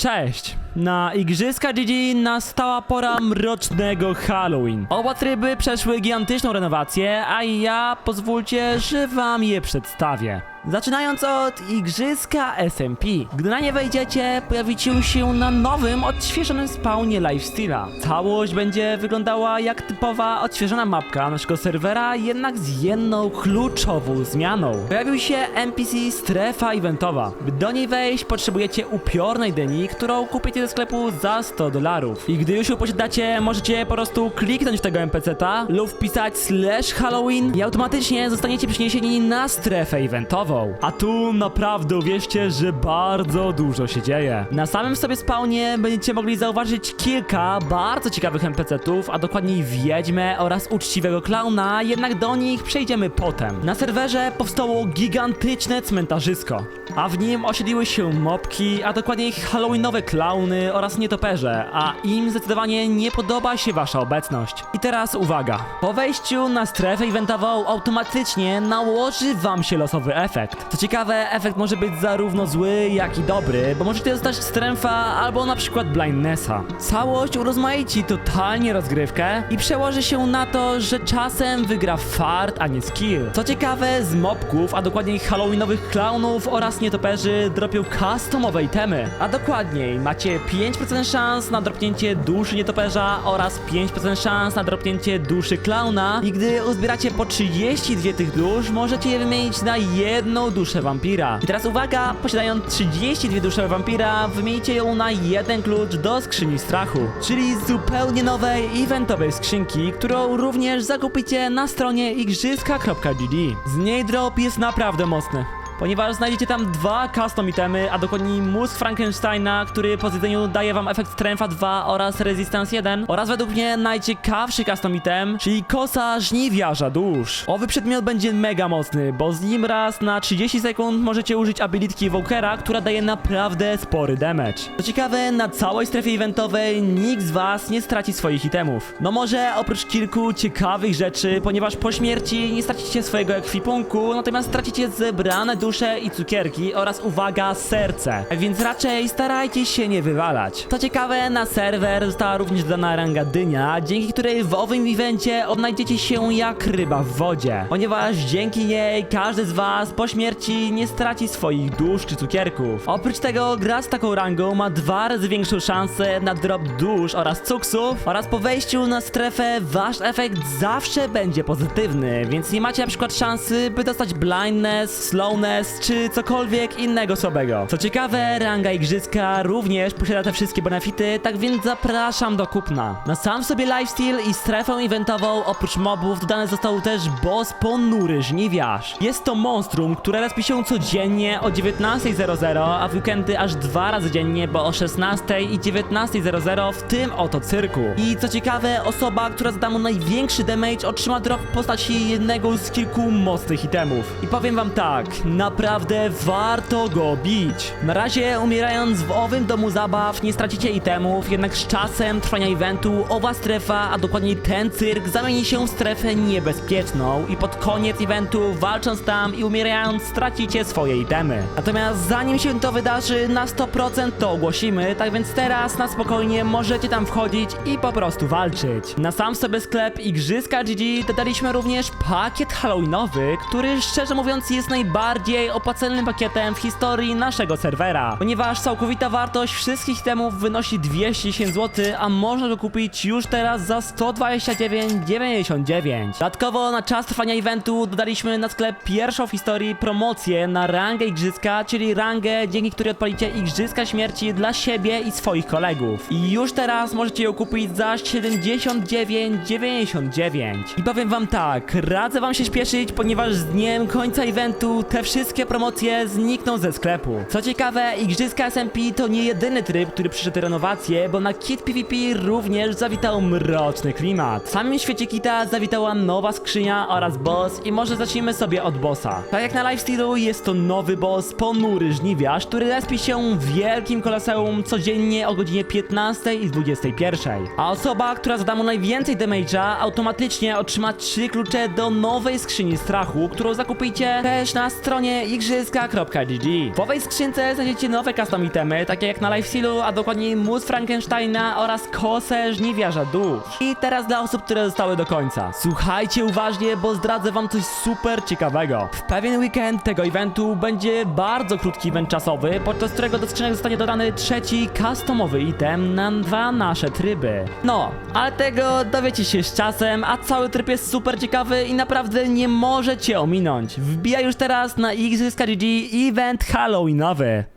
Cześć! Na Igrzyska GG nastała pora mrocznego Halloween. Oba tryby przeszły gigantyczną renowację, a ja pozwólcie, że wam je przedstawię. Zaczynając od Igrzyska SMP. Gdy na nie wejdziecie, pojawicie się na nowym, odświeżonym spawnie Lifesteala. Całość będzie wyglądała jak typowa, odświeżona mapka naszego serwera, jednak z jedną kluczową zmianą. Pojawił się NPC strefa eventowa. By do niej wejść, potrzebujecie upiornej dyni, którą kupicie sklepu za 100 dolarów. I gdy już ją posiadacie, możecie po prostu kliknąć w tego NPC-ta lub wpisać slash Halloween i automatycznie zostaniecie przeniesieni na strefę eventową. A tu naprawdę uwierzcie, że bardzo dużo się dzieje. Na samym sobie spawnie będziecie mogli zauważyć kilka bardzo ciekawych NPC-ów, a dokładniej wiedźmę oraz uczciwego klauna, jednak do nich przejdziemy potem. Na serwerze powstało gigantyczne cmentarzysko, a w nim osiedliły się mopki, a dokładniej halloweenowe klauny oraz nietoperze, a im zdecydowanie nie podoba się wasza obecność. I teraz uwaga. Po wejściu na strefę eventową automatycznie nałoży wam się losowy efekt. Co ciekawe, efekt może być zarówno zły, jak i dobry, bo możecie dostać stręfa albo na przykład blindnessa. Całość urozmaici totalnie rozgrywkę i przełoży się na to, że czasem wygra fart, a nie skill. Co ciekawe, z mobków, a dokładniej halloweenowych klaunów oraz nietoperzy dropią customowe itemy. A dokładniej, macie 5% szans na dropnięcie duszy nietoperza oraz 5% szans na dropnięcie duszy klauna i gdy uzbieracie po 32 tych dusz, możecie je wymienić na jedną duszę wampira. I teraz uwaga, posiadając 32 dusze wampira, wymienicie ją na jeden klucz do skrzyni strachu, czyli zupełnie nowej eventowej skrzynki, którą również zakupicie na stronie igrzyska.gg. Z niej drop jest naprawdę mocny. Ponieważ znajdziecie tam dwa custom itemy, a dokładniej mózg Frankensteina, który po zjedzeniu daje wam efekt Strength 2 oraz Resistance 1 oraz według mnie najciekawszy custom item, czyli kosa żniwiarza dusz. Owy przedmiot będzie mega mocny, bo z nim raz na 30 sekund możecie użyć abilitki Evokera, która daje naprawdę spory damage. Co ciekawe, na całej strefie eventowej nikt z was nie straci swoich itemów. No może oprócz kilku ciekawych rzeczy, ponieważ po śmierci nie stracicie swojego ekwipunku, natomiast stracicie zebrane dusze i cukierki oraz uwaga, serce. Więc raczej starajcie się nie wywalać. Co ciekawe, na serwer została również dodana ranga dynia, dzięki której w owym evencie odnajdziecie się jak ryba w wodzie. Ponieważ dzięki niej każdy z was po śmierci nie straci swoich dusz czy cukierków. Oprócz tego gra z taką rangą ma dwa razy większą szansę na drop dusz oraz cuksów oraz po wejściu na strefę wasz efekt zawsze będzie pozytywny, więc nie macie na przykład szansy by dostać blindness, slowness czy cokolwiek innego słabego. Co ciekawe, ranga igrzyska również posiada te wszystkie benefity, tak więc zapraszam do kupna. Na sam sobie lifesteal i strefę eventową oprócz mobów dodany został też boss ponury żniwiarz. Jest to monstrum, które respi się codziennie o 19.00, a w weekendy aż dwa razy dziennie, bo o 16 i 19.00 w tym oto cyrku. I co ciekawe, osoba, która zada mu największy damage otrzyma drop w postaci jednego z kilku mocnych itemów. I powiem wam tak, naprawdę warto go bić. Na razie umierając w owym domu zabaw nie stracicie itemów, jednak z czasem trwania eventu owa strefa, a dokładniej ten cyrk zamieni się w strefę niebezpieczną i pod koniec eventu walcząc tam i umierając stracicie swoje itemy. Natomiast zanim się to wydarzy na 100% to ogłosimy, tak więc teraz na spokojnie możecie tam wchodzić i po prostu walczyć. Na sam sobie sklep Igrzyska GG dodaliśmy również pakiet halloweenowy, który szczerze mówiąc jest najbardziej opłacalnym pakietem w historii naszego serwera, ponieważ całkowita wartość wszystkich temów wynosi 210 zł, a można go kupić już teraz za 129,99. Dodatkowo na czas trwania eventu dodaliśmy na sklep pierwszą w historii promocję na rangę igrzyska, czyli rangę, dzięki której odpalicie igrzyska śmierci dla siebie i swoich kolegów. I już teraz możecie ją kupić za 79,99. I powiem wam tak, radzę wam się śpieszyć, ponieważ z dniem końca eventu te wszystkie promocje znikną ze sklepu. Co ciekawe, Igrzyska SMP to nie jedyny tryb, który przyszedł renowację, bo na Kit PvP również zawitał mroczny klimat. W samym świecie Kita zawitała nowa skrzynia oraz boss i może zacznijmy sobie od bossa. Tak jak na lifestealu jest to nowy boss, ponury żniwiarz, który respi się wielkim koloseum codziennie o godzinie 15 i 21. A osoba, która zada mu najwięcej damage'a, automatycznie otrzyma 3 klucze do nowej skrzyni strachu, którą zakupicie też na stronie igrzyska.gg. W owej skrzynce znajdziecie nowe custom itemy, takie jak na Lifestealu, a dokładniej mus Frankensteina oraz kosę żniwiarza dusz. I teraz dla osób, które zostały do końca. Słuchajcie uważnie, bo zdradzę wam coś super ciekawego. W pewien weekend tego eventu będzie bardzo krótki event czasowy, podczas którego do skrzynek zostanie dodany trzeci customowy item na dwa nasze tryby. No, ale tego dowiecie się z czasem, a cały tryb jest super ciekawy i naprawdę nie możecie ominąć. Wbijaj już teraz na xyska.gg event Halloweenowy.